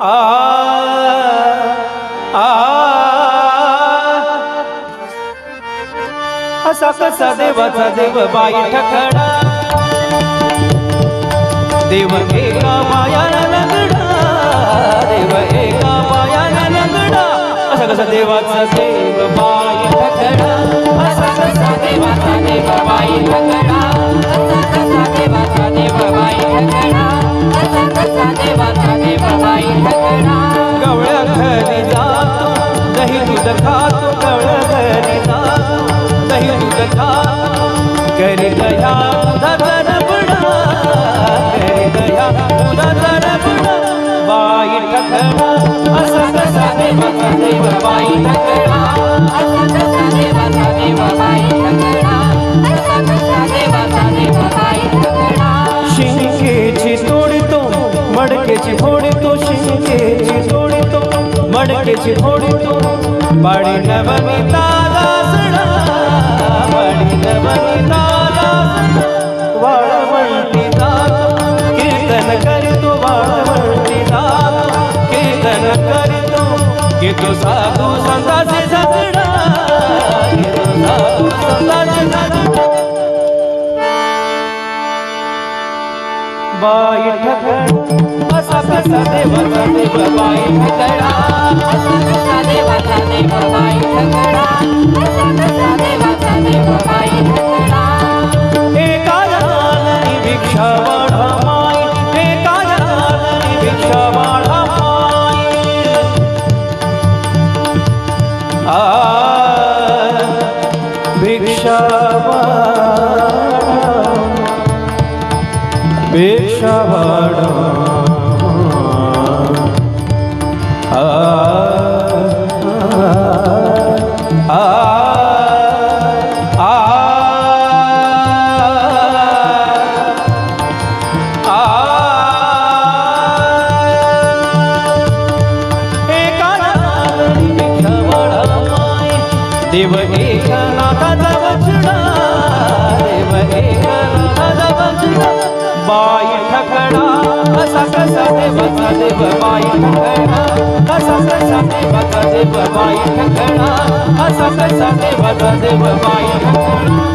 आ असा कसा देवाचा देव बाई ठकडा देव एका मायाला लंगडा देव एका मायाला लंगडा असा कसा देवाचा देव बाई ठकडा असा कसा देवाचा देव बाई ठकडा दूध खातो गवळ्या घरी जातो दही दूध खातो करी दया दुधाचा रबडा करी दया दुधाचा रबडा बाई ठकडा असा कसा देवाचा देव बाई ठकडा असा कसा देवाचा देव बाई ठकडा असा कसा देवाचा देव बाई ठकडा शिंकेची तोडतो मडकेची फोडतो शिंकेची तोडतो मडकेची फोडतो. बाडी नवमिता दासडा बाडी नवमिता दासडा वाळवंटी जातो कीर्तन करीतो वाळवंटी जातो कीर्तन करीतो साधू संताचे साधू संताचे बाई ठकड असा कसा देवाचा देव बाई ठकडा असा कसा देव आ भिक्षा देव एका नाथाचा वचना देव एका नाथाचा वचना बाई ठकडा कसा कसा देवाचा देव बाई ठकडा कसा कसा देवाचा देव बाई ठकडा कसा कसा देवाचा देव बाई ठकडा